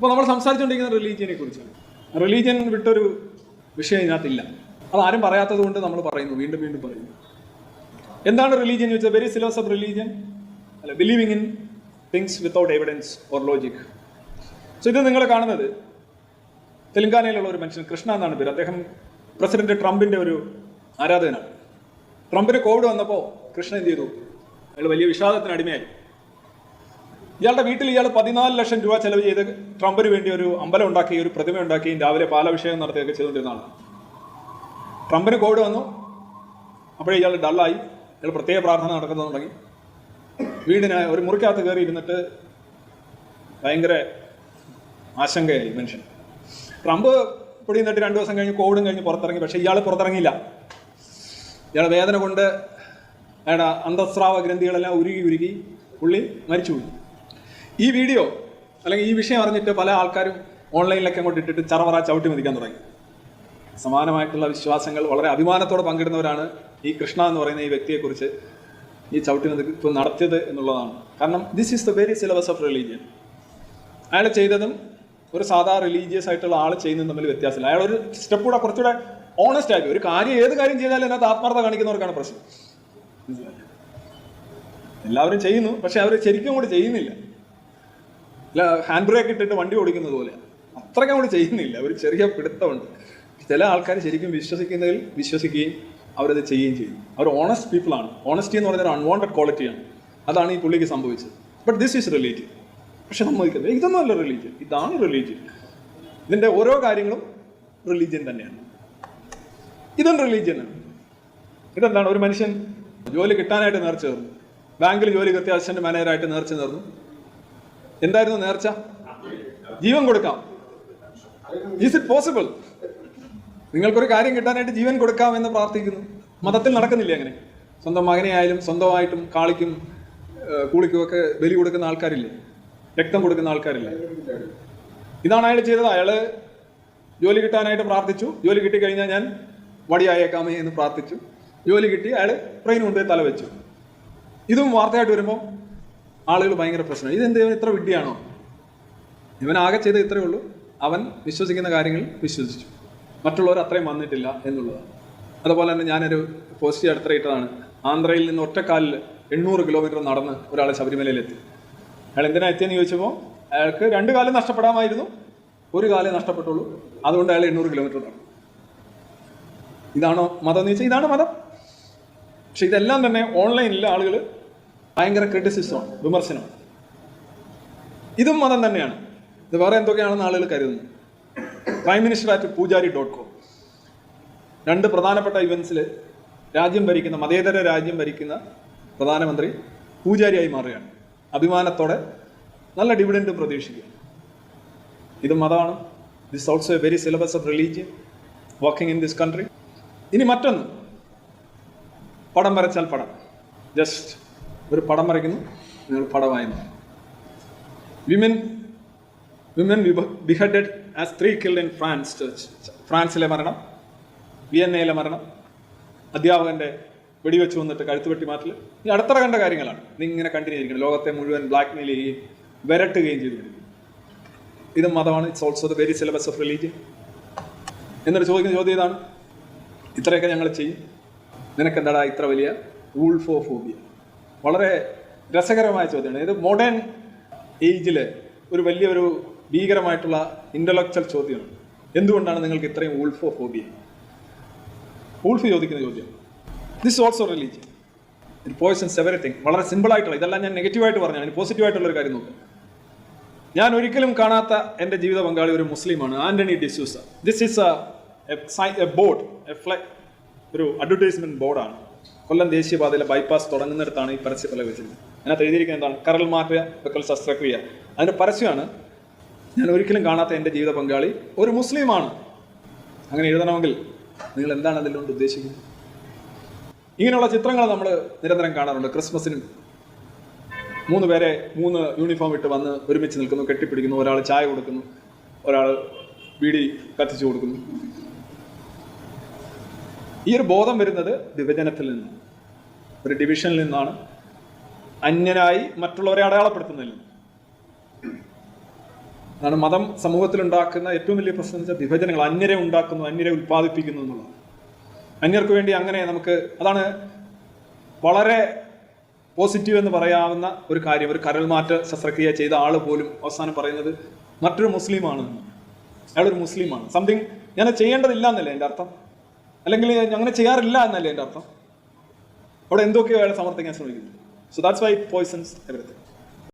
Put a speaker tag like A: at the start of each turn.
A: അപ്പോൾ നമ്മൾ സംസാരിച്ചുകൊണ്ടിരിക്കുന്ന റിലീജിയനെ കുറിച്ചാണ്. റിലീജിയൻ വിട്ടൊരു വിഷയം ഇതിനകത്തില്ല. അത് ആരും പറയാത്തത് കൊണ്ട് നമ്മൾ പറയുന്നു വീണ്ടും വീണ്ടും പറയുന്നു. എന്താണ് റിലീജിയൻ വെച്ചാൽ വെരി സിലോസ് ഓഫ് റിലീജിയൻ അല്ല believing in things without evidence or logic so ഇത് നിങ്ങൾ കാണുന്നത് തെലങ്കാനയിലുള്ള ഒരു മനുഷ്യൻ കൃഷ്ണ എന്നാണ് പേര്. അദ്ദേഹം പ്രസിഡന്റ് ട്രംപിന്റെ ഒരു ആരാധകനാണ്. ട്രംപിന് കോവിഡ് വന്നപ്പോൾ കൃഷ്ണ എന്ത് ചെയ്തു? അയാൾ വലിയ വിഷാദത്തിന് അടിമയായി. ഇയാളുടെ വീട്ടിൽ ഇയാൾ പതിനാല് ലക്ഷം രൂപ ചെലവ് ചെയ്ത് ട്രംപിന് വേണ്ടി ഒരു അമ്പലം ഉണ്ടാക്കി ഒരു പ്രതിമ ഉണ്ടാക്കി രാവിലെ പാലഭിഷേകം നടത്തുകയൊക്കെ ചെയ്തുകൊണ്ടിരുന്നതാണ് ട്രംപിന് കോവിഡ് വന്നു. അപ്പോഴേ ഇയാൾ ഡള്ളായി. ഇയാൾ പ്രത്യേക പ്രാർത്ഥന നടക്കുന്നത് തുടങ്ങി. വീടിന് ഒരു മുറിക്കകത്ത് കയറി ഇരുന്നിട്ട് ഭയങ്കര ആശങ്കയായി മനുഷ്യൻ. ട്രംപ് പൊടി നിന്നിട്ട് രണ്ടു ദിവസം കഴിഞ്ഞ് കോവിഡും കഴിഞ്ഞ് പുറത്തിറങ്ങി. പക്ഷേ ഇയാൾ പുറത്തിറങ്ങിയില്ല. ഇയാളെ വേദന കൊണ്ട് അയാളുടെ അന്തസ്രാവ ഗ്രന്ഥികളെല്ലാം ഉരുകി ഉരുകി പുള്ളി മരിച്ചുപോയി. ഈ വീഡിയോ അല്ലെങ്കിൽ ഈ വിഷയം അറിഞ്ഞിട്ട് പല ആൾക്കാരും ഓൺലൈനിലൊക്കെ അങ്ങോട്ട് ഇട്ടിട്ട് ചറവറ ചവിട്ടി മതിക്കാൻ തുടങ്ങി. സമാനമായിട്ടുള്ള വിശ്വാസങ്ങൾ വളരെ അഭിമാനത്തോടെ പങ്കിടുന്നവരാണ് ഈ കൃഷ്ണ എന്ന് പറയുന്ന ഈ വ്യക്തിയെക്കുറിച്ച് ഈ ചവിട്ടി മതിപ്പ് നടത്തിയത് എന്നുള്ളതാണ്. കാരണം this is the very syllabus of religion അയാൾ ചെയ്തതും ഒരു സാധാ റിലീജിയസ് ആയിട്ടുള്ള ആൾ ചെയ്യുന്നതും തമ്മിൽ വ്യത്യാസമില്ല. അയാൾ ഒരു സ്റ്റെപ്പ് കൂടെ കുറച്ചുകൂടെ ഓണസ്റ്റ് ആയി ഒരു കാര്യം ഏത് കാര്യം ചെയ്താലും അതിനകത്ത് ആത്മാർത്ഥത കാണിക്കുന്നവർക്കാണ് പ്രശ്നം. എല്ലാവരും ചെയ്യുന്നു പക്ഷെ അവർ ശരിക്കും കൂടി ചെയ്യുന്നില്ല. അല്ല ഹാൻഡ് ബ്രേക്ക് ഇട്ടിട്ട് വണ്ടി ഓടിക്കുന്നത് പോലെ അത്രയ്ക്ക് കൂടി ചെയ്യുന്നില്ല. ഒരു ചെറിയ പിടുത്തമുണ്ട്. ചില ആൾക്കാർ ശരിക്കും വിശ്വസിക്കുന്നതിൽ വിശ്വസിക്കുകയും അവരത് ചെയ്യുകയും ചെയ്യും. അവർ ഓണസ്റ്റ് പീപ്പിൾ ആണ്. ഓണസ്റ്റി എന്ന് പറഞ്ഞാൽ അൺവാണ്ടഡ് ക്വാളിറ്റിയാണ് അതാണ് ഈ പുള്ളിക്ക് സംഭവിച്ചത്. ബട്ട് ദിസ് ഈസ് റിലീജിയൻ പക്ഷെ സമ്മതിക്കുന്നത് ഇതൊന്നും അല്ല റിലീജിയൻ ഇതാണ് റിലീജിയൻ ഇതിന്റെ ഓരോ കാര്യങ്ങളും റിലീജിയൻ തന്നെയാണ്. ഇതും റിലീജിയനാണ് ഇതെന്താണ്? ഒരു മനുഷ്യൻ ജോലി കിട്ടാനായിട്ട് നേർച്ച നേർന്നു ബാങ്കിൽ ജോലി അസിസ്റ്റന്റ് മാനേജറായിട്ട് നേർച്ച നേർന്നു എന്തായിരുന്നു നേർച്ച? ജീവൻ കൊടുക്കാം. ഈസ് ഇറ്റ് പോസിബിൾ നിങ്ങൾക്കൊരു കാര്യം കിട്ടാനായിട്ട് ജീവൻ കൊടുക്കാം എന്ന് പ്രാർത്ഥിക്കുന്നു. മതത്തിൽ നടക്കുന്നില്ല അങ്ങനെ? സ്വന്തം മകനെ ആയാലും സ്വന്തമായിട്ടും കാളിക്കും കൂളിക്കും ഒക്കെ ബലി കൊടുക്കുന്ന ആൾക്കാരില്ലേ? രക്തം കൊടുക്കുന്ന ആൾക്കാരില്ലേ? ഇതാണ് അയാൾ ചെയ്തത്. അയാൾ ജോലി കിട്ടാനായിട്ട് പ്രാർത്ഥിച്ചു. ജോലി കിട്ടിക്കഴിഞ്ഞാൽ ഞാൻ വടിയായേക്കാമേ എന്ന് പ്രാർത്ഥിച്ചു. ജോലി കിട്ടി അയാൾ ട്രെയിൻ കൊണ്ടുപോയി തലവെച്ചു. ഇതും വാർത്തയായിട്ട് വരുമ്പോൾ ആളുകൾ ഭയങ്കര പ്രശ്നം ഇതെന്ത്? ഇവൻ ഇത്ര വിഡ്ഢിയാണോ? ഇവൻ ആകെ ചെയ്ത് ഇത്രയേ ഉള്ളൂ. അവൻ വിശ്വസിക്കുന്ന കാര്യങ്ങൾ വിശ്വസിച്ചു. മറ്റുള്ളവർ അത്രയും വന്നിട്ടില്ല എന്നുള്ളതാണ്. അതുപോലെ തന്നെ ഞാനൊരു പോസ്റ്റ് അടുത്ത ഇട്ടതാണ്. ആന്ധ്രയിൽ നിന്ന് ഒറ്റക്കാലിൽ എണ്ണൂറ് കിലോമീറ്റർ നടന്ന് ഒരാൾ ശബരിമലയിലെത്തി അയാൾ എന്തിനാ എത്തിയെന്ന് ചോദിച്ചപ്പോൾ അയാൾക്ക് രണ്ട് കാലം നഷ്ടപ്പെടാമായിരുന്നു. ഒരു കാലേ നഷ്ടപ്പെട്ടുള്ളൂ. അതുകൊണ്ട് അയാൾ എണ്ണൂറ് കിലോമീറ്റർ നടന്നു. ഇതാണോ മതം എന്ന് ചോദിച്ചാൽ ഇതാണ് മതം. പക്ഷെ ഇതെല്ലാം തന്നെ ഓൺലൈനിൽ ആളുകൾ ഭയങ്കര ക്രിറ്റിസിസമാണ് വിമർശനമാണ് ഇതും മതം തന്നെയാണ്. ഇത് വേറെ എന്തൊക്കെയാണെന്ന് ആളുകൾ കരുതുന്നു. Prime minister at Pujari dot com രണ്ട് പ്രധാനപ്പെട്ട ഇവൻസിൽ രാജ്യം ഭരിക്കുന്ന മതേതര രാജ്യം ഭരിക്കുന്ന പ്രധാനമന്ത്രി പൂജാരിയായി മാറുകയാണ്. അഭിമാനത്തോടെ നല്ല ഡിവിഡൻഡ് പ്രതീക്ഷിക്കുക. ഇത് മതമാണ്. This also a very syllabus of religion working in this country ഇനി മറ്റൊന്ന്. പടം വരച്ചാൽ പടം. ജസ്റ്റ് ഒരു പടം വരയ്ക്കുന്നു. നിങ്ങൾ പടം മാറും women women beheaded as three killed in France church ഫ്രാൻസിലെ മരണം വിയന്നയിലെ മരണം അധ്യാപകന്റെ വെടിവെച്ച് വന്നിട്ട് കഴുത്തു വെട്ടി മാറ്റൽ ഈ അടുത്തറ കണ്ട കാര്യങ്ങളാണ്. ഇതിങ്ങനെ കണ്ടിന്യൂ ചെയ്യുന്നത് ലോകത്തെ മുഴുവൻ ബ്ലാക്ക് മെയിൽ ചെയ്യുകയും വിരട്ടുകയും ചെയ്തിരിക്കുന്നു ഇത് മതമാണ്. It's also the very syllabus of religion എന്നിട്ട് ചോദിക്കുന്ന ചോദ്യം ഇതാണ്. ഇത്രയൊക്കെ ഞങ്ങൾ ചെയ്യും. നിനക്കെന്താടാ ഇത്ര വലിയ ഊൾഫോഫോബിയ വളരെ രസകരമായ ചോദ്യമാണ്. ഇത് മോഡേൺ ഏജിൽ ഒരു വലിയൊരു ഭീകരമായിട്ടുള്ള ഇന്റലക്ച്വൽ ചോദ്യമാണ്. എന്തുകൊണ്ടാണ് നിങ്ങൾക്ക് ഇത്രയും ഊൾഫോഫോബിയ ഉൾഫ് ചോദിക്കുന്ന ചോദ്യം. This also religion it poisons everything വളരെ സിമ്പിൾ ആയിട്ടുള്ള ഇതെല്ലാം ഞാൻ നെഗറ്റീവായിട്ട് പറഞ്ഞു അതിന് പോസിറ്റീവ് ആയിട്ടുള്ള ഒരു കാര്യം നോക്കാം. ഞാൻ ഒരിക്കലും കാണാത്ത എന്റെ ജീവിത പങ്കാളി ഒരു മുസ്ലിമാണ് Antony D'Souza this is a board a ഫ്ലെ ഒരു അഡ്വർടൈസ്മെന്റ് ബോർഡാണ് കൊല്ലം ദേശീയപാതയിലെ ബൈപ്പാസ് തുടങ്ങുന്നിടത്താണ് ഈ പരസ്യഫലം വെച്ചിരിക്കുന്നത് അതിനകത്ത് എഴുതിയിരിക്കുന്നത് എന്താണ്? കരൾ മാറ്റ വെക്കൽ ശസ്ത്രക്രിയ. അതിന്റെ പരസ്യമാണ് ഞാൻ ഒരിക്കലും കാണാത്ത എന്റെ ജീവിത പങ്കാളി ഒരു മുസ്ലിമാണ്. അങ്ങനെ എഴുതണമെങ്കിൽ നിങ്ങൾ എന്താണ് അതിലുകൊണ്ട് ഉദ്ദേശിക്കുന്നത്? ഇങ്ങനെയുള്ള ചിത്രങ്ങൾ നമ്മൾ നിരന്തരം കാണാറുണ്ട്. ക്രിസ്മസിനും മൂന്ന് പേരെ മൂന്ന് യൂണിഫോം ഇട്ട് വന്ന് ഒരുമിച്ച് നിൽക്കുന്നു കെട്ടിപ്പിടിക്കുന്നു ഒരാൾ ചായ കൊടുക്കുന്നു ഒരാൾ ബീഡി കത്തിച്ചു കൊടുക്കുന്നു. ഈ ഒരു ബോധം വരുന്നത് വിഭജനത്തിൽ നിന്നാണ്. ഒരു ഡിവിഷനിൽ നിന്നാണ്. അന്യനായി മറ്റുള്ളവരെ അടയാളപ്പെടുത്തുന്നതിൽ നിന്ന് അതാണ് മതം സമൂഹത്തിൽ ഉണ്ടാക്കുന്ന ഏറ്റവും വലിയ പ്രശ്നം എന്ന് വെച്ചാൽ വിഭജനങ്ങൾ. അന്യരെ ഉണ്ടാക്കുന്നു അന്യരെ ഉൽപ്പാദിപ്പിക്കുന്നു എന്നുള്ളതാണ്. അന്യർക്ക് വേണ്ടി അങ്ങനെ നമുക്ക് അതാണ് വളരെ പോസിറ്റീവ് എന്ന് പറയാവുന്ന ഒരു കാര്യം. ഒരു കരൾമാറ്റ ശസ്ത്രക്രിയ ചെയ്ത ആൾ പോലും അവസാനം പറയുന്നത് മറ്റൊരു മുസ്ലിമാണ്. അയാളൊരു മുസ്ലിമാണ്. സംതിങ് ഞാൻ ചെയ്യേണ്ടതില്ല എന്നല്ലേ എന്റെ അർത്ഥം? അല്ലെങ്കിൽ അങ്ങനെ ചെയ്യാറില്ല എന്നല്ലേ എന്റെ അർത്ഥം? അവിടെ എന്തൊക്കെയാണ് സമർത്ഥിക്കാൻ ശ്രമിക്കുന്നു so that's why poisons everything